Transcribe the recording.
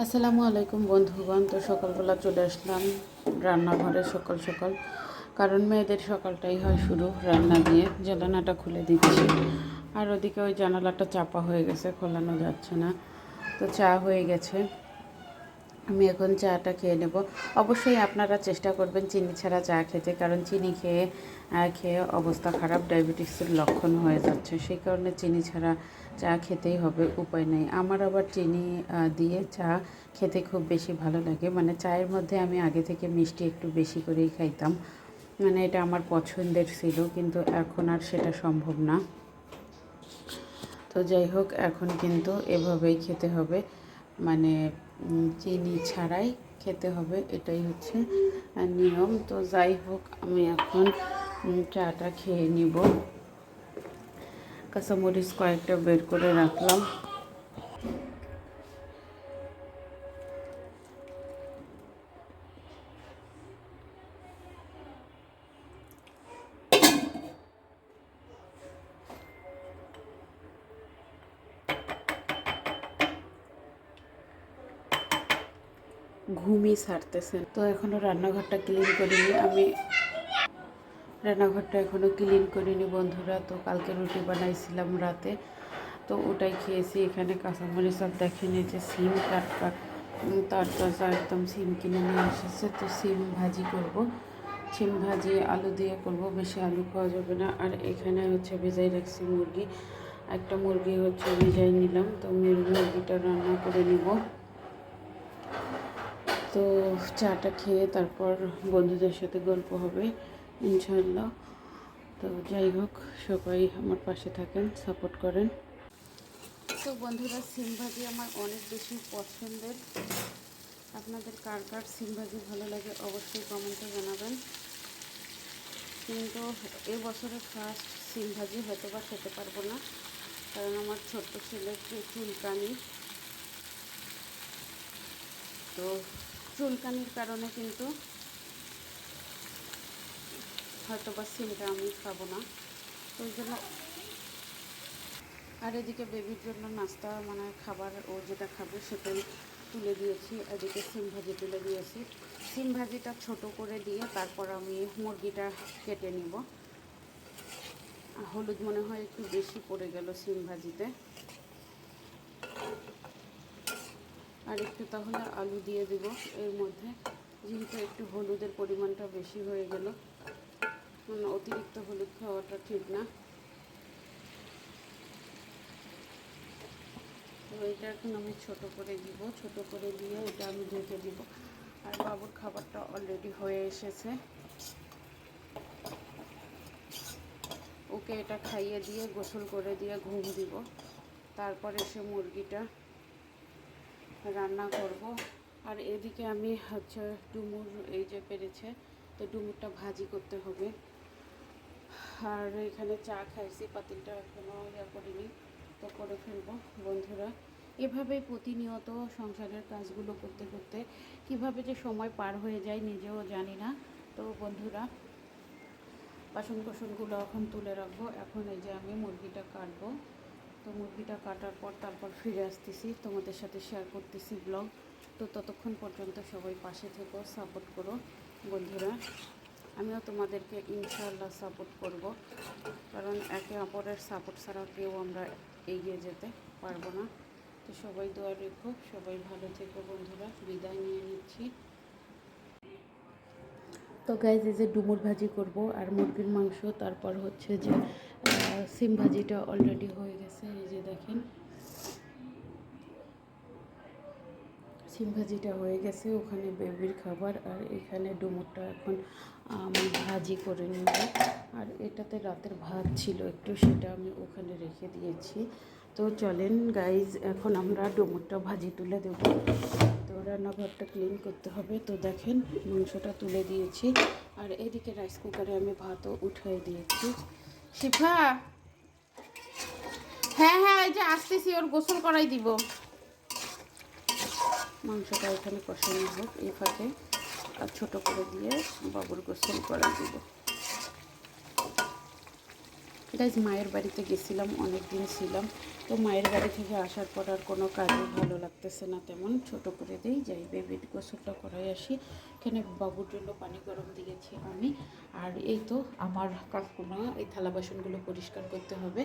আসসালামু আলাইকুম বন্ধুগণ, তো সকালবেলা চলে আসলাম রান্নাঘরে সকাল সকাল। কারণ মেয়েদের সকালটাই হয় শুরু রান্না দিয়ে, জানালাটা খুলে দিচ্ছি। আর ওদিকে ওই জানালাটা চাপা হয়ে গেছে, খোলানো যাচ্ছে না। তো চা হয়ে গেছে। আমি এখন চাটা খেয়ে নেব। অবশ্যই আপনারা চেষ্টা করবেন চিনি ছাড়া চা খেতে, কারণ চিনি খেয়ে খেয়ে অবস্থা খারাপ, ডায়াবেটিসের লক্ষণ হয়ে যাচ্ছে। সেই কারণে চিনি ছাড়া চা খেতেই হবে, উপায় নেই। আমার আবার চিনি দিয়ে চা খেতে খুব বেশি ভালো লাগে। মানে চায়ের মধ্যে আমি আগে থেকে মিষ্টি একটু বেশি করেই খাইতাম। মানে এটা আমার পছন্দের ছিল, কিন্তু এখন আর সেটা সম্ভব না। তো যাই হোক, এখন কিন্তু এভাবেই খেতে হবে। মানে চিনি ছাড়াই খেতে হবে, এটাই হচ্ছে নিয়ম। তো যাই হোক, আমি এখন চাটা খেয়ে নিব। কাঁচামরিচ কয়েকটা বের করে রাখলাম। ঘুমই সারতেছে তো এখনও রান্নাঘরটা ক্লিন করিনি আমি রান্নাঘরটা এখনও ক্লিন করিনি বন্ধুরা। তো কালকে রুটি বানাইছিলাম রাতে তো ওটাই খেয়েছি। এখানে কাঁচামরিচ সব দেখেনি যে সিম উম, তার তাজা একদম সিম কিনে নিয়ে এসেছে। তো সিম ভাজি করব। সিম ভাজি আলু দিয়ে করব বেশি আলু খাওয়া যাবে না। আর এখানে হচ্ছে ভেজাই রাখছি মুরগি। একটা মুরগি হচ্ছে ভেজাই নিলাম তো মুরগিটা রান্না করে নিব। তো চাটা খেয়ে তারপর বন্ধুদের সাথে গল্প হবে ইনশাল্লাহ তো যাই হোক, সবাই আমার পাশে থাকেন, সাপোর্ট করেন। তো বন্ধুরা সিম ভাজি আমার অনেক বেশি পছন্দের। আপনাদের কার কার সিম ভাজি ভালো লাগে অবশ্যই কমেন্টে জানাবেন। কিন্তু এই বছরের ফার্স্ট সিম ভাজি হয়তো বা খেতে পারব না, কারণ আমার ছোট্ট ছেলে একটু চুলকানি তো চুলকানির কারণে কিন্তু হয়তো বা সিমটা আমি খাব না। ওই জন্য আর এদিকে বেবির জন্য নাস্তা মানে খাবার ও যেটা খাবে সেটাই তুলে দিয়েছি। এদিকে সিম ভাজি তুলে দিয়েছি। সিম ভাজিটা ছোট করে দিয়ে তারপর আমি মুরগিটা কেটে নিব। হলুদ মনে হয় একটু বেশি পড়ে গেল সিম ভাজিতে। আর একটু তাহলে আলু দিয়ে দেব। এর মধ্যে যেহেতু একটু হলুদের পরিমাণটা বেশি হয়ে গেল মানে অতিরিক্ত হলুদ খাওয়াটা ঠিক না। তো এটা এখন আমি ছোট করে দিব। ছোট করে দিয়ে এটা আমি ঢেকে দিব। আর বাবুর খাবারটা অলরেডি হয়ে এসেছে। ওকে এটা খাইয়ে দিয়ে গোসল করে দিয়ে ঘুম দিব। তারপর এসে মুরগিটা রান্না করব। আর এদিকে আমি হচ্ছে ডুমুর, এই যে পেরেছে, তো ডুমুরটা ভাজি করতে হবে। আর এখানে চা খাইছি, পাতিলটা এখনও ইয়া করিনি, তো করে ফেলব, বন্ধুরা। এভাবে প্রতিনিয়ত সংসারের কাজগুলো করতে করতে কীভাবে যে সময় পার হয়ে যায় নিজেও জানি না। তো বন্ধুরা বাসন কোসনগুলো এখন তুলে রাখব। এখন এই যে আমি মুরগিটা কাটবো। তো মুরগিটা কাটার পর তারপর ফিরে আসতেছি। তোমাদের সাথে শেয়ার করতেছি ব্লগ তো ততক্ষণ পর্যন্ত সবাই পাশে থেকো সাপোর্ট করো বন্ধুরা। আমিও তোমাদেরকে ইনশাল্লাহ সাপোর্ট করব। কারণ একে অপরের সাপোর্ট ছাড়া কেউ আমরা এগিয়ে যেতে পারব না। তো সবাই দোয়া রেখো, সবাই ভালো থেকো বন্ধুরা। বিদায় নিয়ে নিচ্ছি। তো গাইজ এই যে ডুমুর ভাজি করব আর মুরগির মাংস, তারপর হচ্ছে যে সিম ভাজিটা অলরেডি হয়ে গেছে, এই যে দেখেন। সিম ভাজিটা হয়ে গেছে, ওখানে বেবির খাবার আর এখানে ডুমুরটা এখন আমি ভাজি করে নেব। আর এটাতে রাতের ভাত ছিল একটু, সেটা আমি ওখানে রেখে দিয়েছি। তো চলেন গাইজ এখন আমরা ডুমুরটা ভাজি তুলে দেব। তো রান্নাঘরটা ক্লিন করতে হবে। তো দেখেন, মাংসটা তুলে দিয়েছি। আর এদিকে রাইস কুকারে আমি ভাতও উঠিয়ে দিয়েছি। শিফা! হ্যাঁ হ্যাঁ এই যে আসতেছি, ওর গোসল করাই দিব। মাংসটা এখানে কষানো হোক এই ফাঁকে। আর ছোটো করে দিয়ে বাবুর গোসল করাই দিব। গাইজ মায়ের বাড়িতে গেছিলাম অনেক দিন ছিলাম। তো মায়ের বাড়ি থেকে আসার পর আর কোনো কাজই ভালো লাগতেছে না, তেমন ছোট করে দিই, যাই বেবির গোসলটা করাই আসি। এখানে বাবুর জন্য পানি গরম দিয়েছি আমি। আর এই তো আমার কাকুমা, এই থালা বাসনগুলো পরিষ্কার করতে হবে।